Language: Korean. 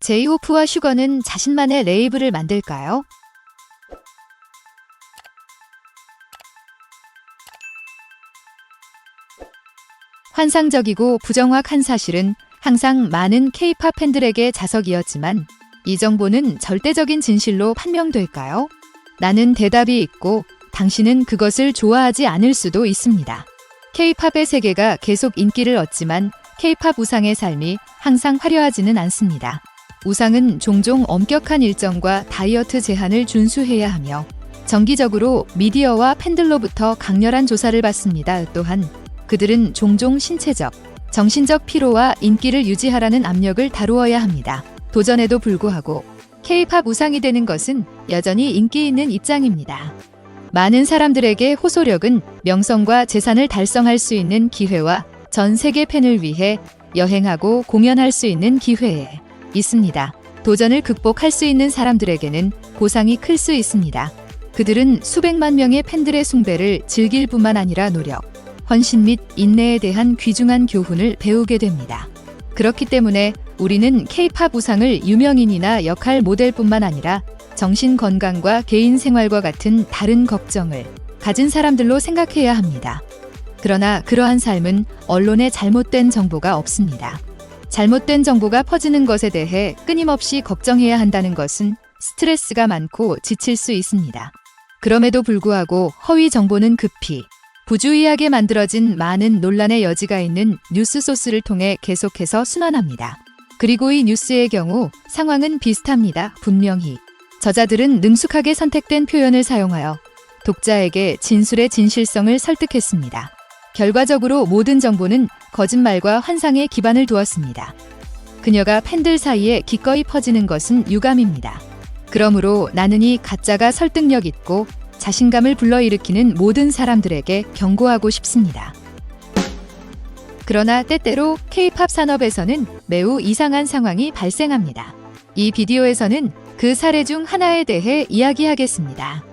제이호프와 슈거는 자신만의 레이블을 만들까요? 환상적이고 부정확한 사실은 항상 많은 케이팝 팬들에게 자석이었지만 이 정보는 절대적인 진실로 판명될까요? 나는 대답이 있고 당신은 그것을 좋아하지 않을 수도 있습니다. 케이팝의 세계가 계속 인기를 얻지만 케이팝 우상의 삶이 항상 화려하지는 않습니다. 우상은 종종 엄격한 일정과 다이어트 제한을 준수해야 하며 정기적으로 미디어와 팬들로부터 강렬한 조사를 받습니다. 또한 그들은 종종 신체적, 정신적 피로와 인기를 유지하라는 압력을 다루어야 합니다. 도전에도 불구하고 K-팝 우상이 되는 것은 여전히 인기 있는 입장입니다. 많은 사람들에게 호소력은 명성과 재산을 달성할 수 있는 기회와 전 세계 팬을 위해 여행하고 공연할 수 있는 기회에 있습니다. 도전을 극복할 수 있는 사람들에게는 보상이 클 수 있습니다. 그들은 수백만 명의 팬들의 숭배를 즐길 뿐만 아니라 노력, 헌신 및 인내에 대한 귀중한 교훈을 배우게 됩니다. 그렇기 때문에 우리는 K-팝 우상을 유명인이나 역할 모델뿐만 아니라 정신 건강과 개인 생활과 같은 다른 걱정을 가진 사람들로 생각해야 합니다. 그러나 그러한 삶은 언론에 잘못된 정보가 없습니다. 잘못된 정보가 퍼지는 것에 대해 끊임없이 걱정해야 한다는 것은 스트레스가 많고 지칠 수 있습니다. 그럼에도 불구하고 허위 정보는 급히 부주의하게 만들어진 많은 논란의 여지가 있는 뉴스 소스를 통해 계속해서 순환합니다. 그리고 이 뉴스의 경우 상황은 비슷합니다. 분명히 저자들은 능숙하게 선택된 표현을 사용하여 독자에게 진술의 진실성을 설득했습니다. 결과적으로 모든 정보는 거짓말과 환상에 기반을 두었습니다. 그녀가 팬들 사이에 기꺼이 퍼지는 것은 유감입니다. 그러므로 나는 이 가짜가 설득력 있고 자신감을 불러일으키는 모든 사람들에게 경고하고 싶습니다. 그러나 때때로 K-팝 산업에서는 매우 이상한 상황이 발생합니다. 이 비디오에서는 그 사례 중 하나에 대해 이야기하겠습니다.